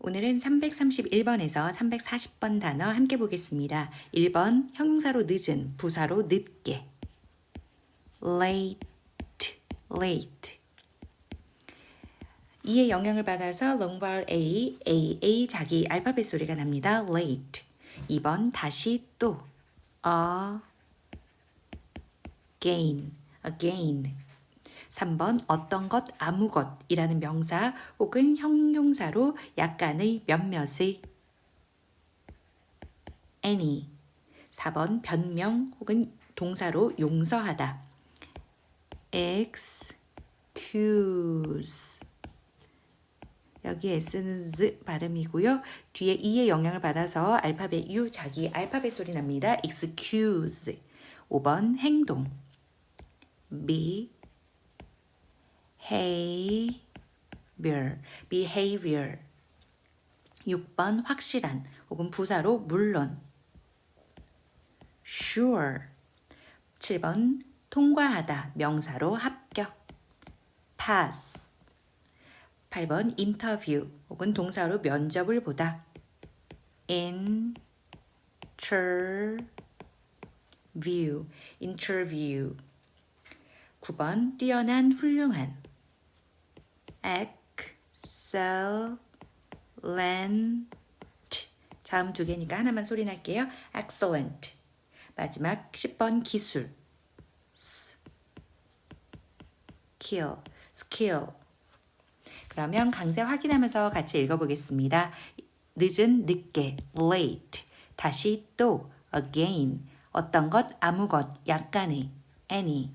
오늘은 331번에서 340번 단어 함께 보겠습니다. 1번 형용사로 늦은, 부사로 늦게. late, late. 이의 영향을 받아서 롱발 A, A, A 자기 알파벳 소리가 납니다. late. 2번 다시 또 again, again. 3번 어떤 것 아무 것이라는 명사 혹은 형용사로 약간의 몇몇의 any 4번 변명 혹은 동사로 용서하다 excuse 여기 s는 z 발음이고요. 뒤에 e의 영향을 받아서 알파벳 u 자기 알파벳 소리 납니다. excuse 5번 행동 be behavior, behavior. 6번 확실한 혹은 부사로 물론. sure. 7번 통과하다 명사로 합격. pass. 8번 인터뷰 혹은 동사로 면접을 보다. interview, interview. 9번 뛰어난 훌륭한 excellent. 다음 두 개니까 하나만 소리 날게요. excellent. 마지막 10번 기술. Skill. Skill. 그러면 강세 확인하면서 같이 읽어보겠습니다. 늦은 늦게 late. 다시 또 again. 어떤 것 아무 것 약간의 any.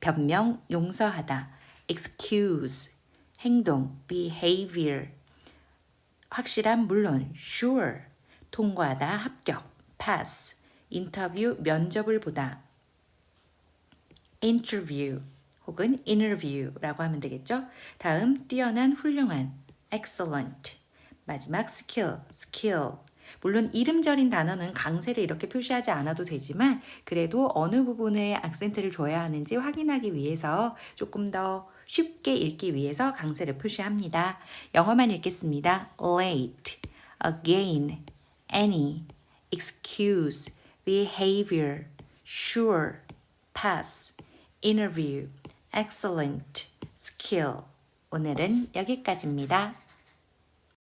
변명 용서하다. Excuse 행동 behavior. 확실한 물론 sure. 통과하다 합격. pass. 인터뷰 면접을 보다. interview 혹은 interview라고 하면 되겠죠. 다음 뛰어난 훌륭한. excellent. 마지막 skill skill. 물론 이름절인 단어는 강세를 이렇게 표시하지 않아도 되지만 그래도 어느 부분에 악센트를 줘야 하는지 확인하기 위해서 조금 더 쉽게 읽기 위해서 강세를 표시합니다. 영어만 읽겠습니다. late, again, any, excuse, behavior, sure, pass, interview, excellent, skill. 오늘은 여기까지입니다.